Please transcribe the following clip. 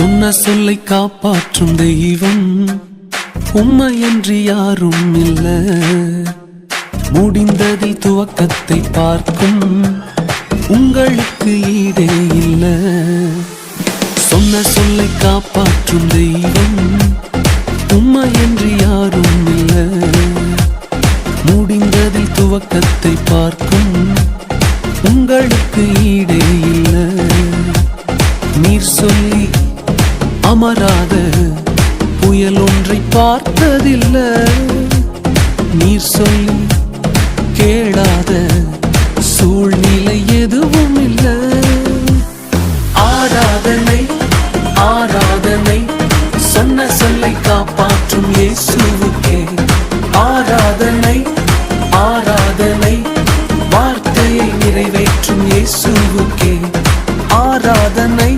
சொன்ன சொல்லை காப்பாற்றும் தெய்வம் உண்மையன்றி யாரும் இல்ல. முடிந்ததில் துவக்கத்தை பார்க்கும் உங்களுக்கு ஈடே இல்ல. சொன்ன சொல்லை காப்பாற்றும் தெய்வம் உண்மையன்றி யாரும் இல்ல. முடிந்ததில் துவக்கத்தை பார்க்கும் உங்களுக்கு ஈடே இல்ல. நீர் சொல்லி அமராத புயல் ஒன்றை பார்த்ததில்லை. நீர் சொல்லி கேளாத சூழ்நிலை எதுவும் இல்லை. ஆராதனை ஆராதனை சொன்ன சொல்லை காப்பாற்றும் இயேசுவுக்கே. ஆராதனை ஆராதனை வார்த்தையை நிறைவேற்றும் இயேசுவுக்கே. ஆராதனை